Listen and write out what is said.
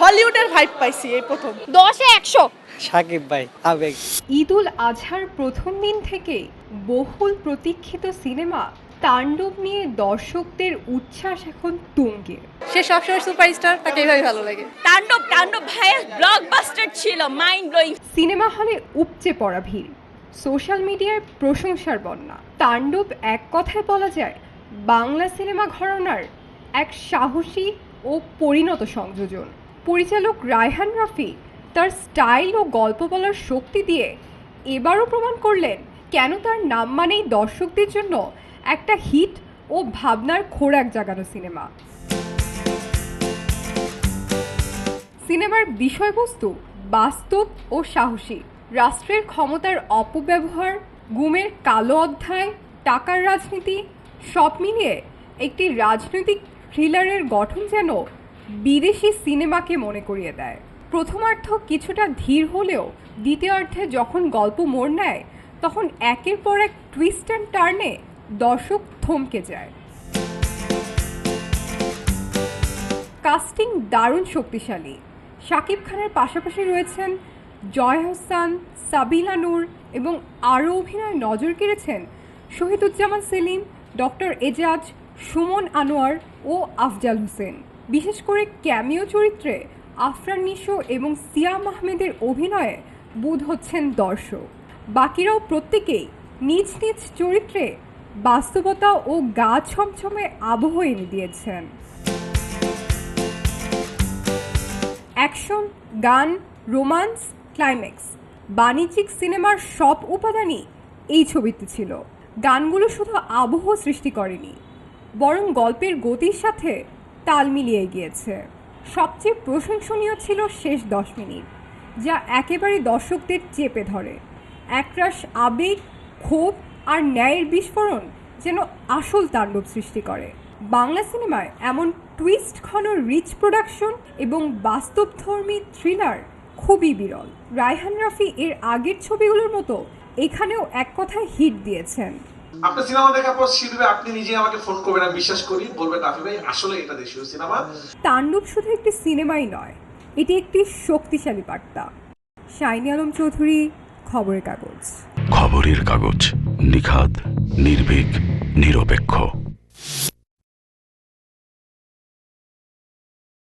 হলিউডের ভাইব পাইছি এই প্রথম। দশে একশো। সাকিব ভাই আবেগ। ঈদুল আজহার প্রথম দিন থেকে বহুল প্রতীক্ষিত সিনেমা তাণ্ডব নিয়ে দর্শকদের উচ্ছ্বাস এখন তুঙ্গে সে সবসময় সুপারস্টার তাকে এইভাবে ভালো লাগে। তাণ্ডব তাণ্ডব ভাইয়ের ব্লকবাস্টার ছিল মাইন্ড ব্লোয়িং সিনেমা হলে উপচে পড়া ভিড় সোশ্যাল মিডিয়ায় প্রশংসার বন্যা। তাণ্ডব এক কথায় বলা যায় বাংলা সিনেমা ঘরানার এক সাহসী ও পরিণত সংযোজন। পরিচালক রায়হান রাফি তার স্টাইল ও গল্প বলার শক্তি দিয়ে এবারও প্রমাণ করলেন কেন তার নাম মানেই দর্শকদের জন্য একটা হিট ও ভাবনার খোরাক জাগানো সিনেমা। সিনেমার বিষয়বস্তু বাস্তব ও সাহসী। রাষ্ট্রের ক্ষমতার অপব্যবহার, গুমের কালো অধ্যায়, টাকার রাজনীতি, সব মিলিয়ে একটি রাজনৈতিক থ্রিলারের গঠন যেন বিদেশি সিনেমাকে মনে করিয়ে দেয়। প্রথমার্ধ কিছুটা ধীর হলেও দ্বিতীয়ার্ধে যখন গল্প মোড় নেয়, তখন একের পর এক টুইস্ট অ্যান্ড টার্নে দর্শক থমকে যায়। কাস্টিং দারুণ শক্তিশালী। শাকিব খানের পাশাপাশি রয়েছেন জয় হোসান, সাবিলা নূর এবং আরও অভিনয় নজর কেড়েছেন শহীদুজ্জামান সেলিম, ডক্টর এজাজ, সুমন আনোয়ার ও আফজাল হোসেন। বিশেষ করে ক্যামিও চরিত্রে আফরান নিশো এবং সিয়াম আহমেদের অভিনয়ে বোধ হচ্ছেন দর্শক। বাকিরাও প্রত্যেকেই নিজ নিজ চরিত্রে বাস্তবতা ও গা ছমছমে আবহ এনে দিয়েছেন। অ্যাকশন, গান, রোমান্স, ক্লাইম্যাক্স, বাণিজ্যিক সিনেমার সব উপাদানই এই ছবিতে ছিল। গানগুলো শুধু আবহ সৃষ্টি করেনি, বরং গল্পের গতির সাথে তাল মিলিয়ে গিয়েছে। সবচেয়ে প্রশংসনীয় ছিল শেষ দশ মিনিট, যা একেবারে দর্শকদের চেপে ধরে। একরাশ আবেগ, ক্ষোভ আর ন্যায়ের বিস্ফোরণ যেন আসল তাণ্ডব সৃষ্টি করে। বাংলা সিনেমায় এমন টুইস্ট ঘন রিচ প্রোডাকশন এবং বাস্তবধর্মী থ্রিলার খুবই বিরল। রায়হান রাফি এর আগের ছবিগুলোর মতো এখানেও এক কথায় হিট দিয়েছেন। আপনার সিনেমা দেখার পর শিল্পে আপনি নিজে আমাকে ফোন করবেন আমি বিশ্বাস করি। বলবেন রাফি ভাই আসলে এটা দেশীয় সিনেমা। তাণ্ডব শুধু একটি সিনেমাই নয় এটি একটি শক্তিশালী বার্তা। শাইনি আলম চৌধুরী খবরের কাগজ। খবরের কাগজ নিখাদ নির্ভীক নিরপেক্ষ।